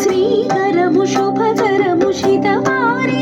శ్రీకరము శుభకరము శితవారి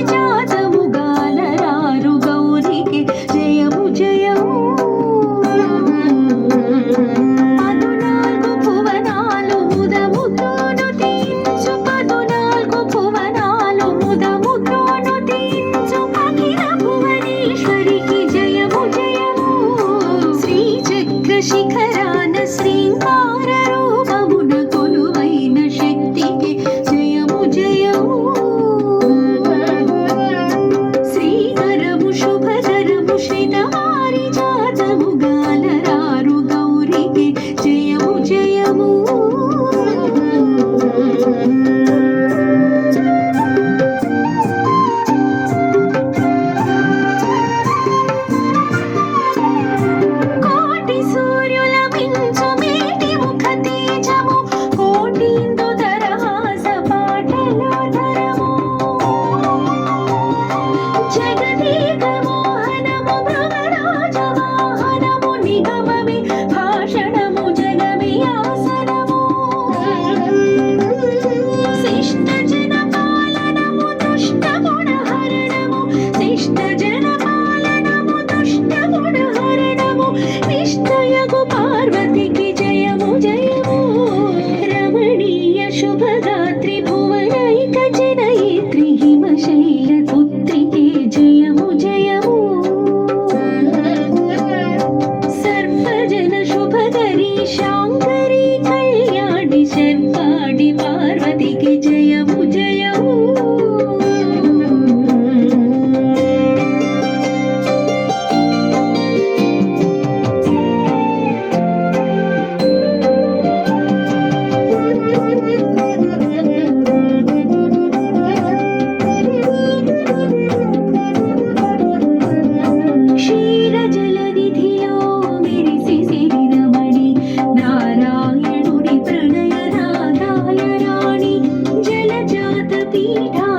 低头。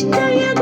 Işte ya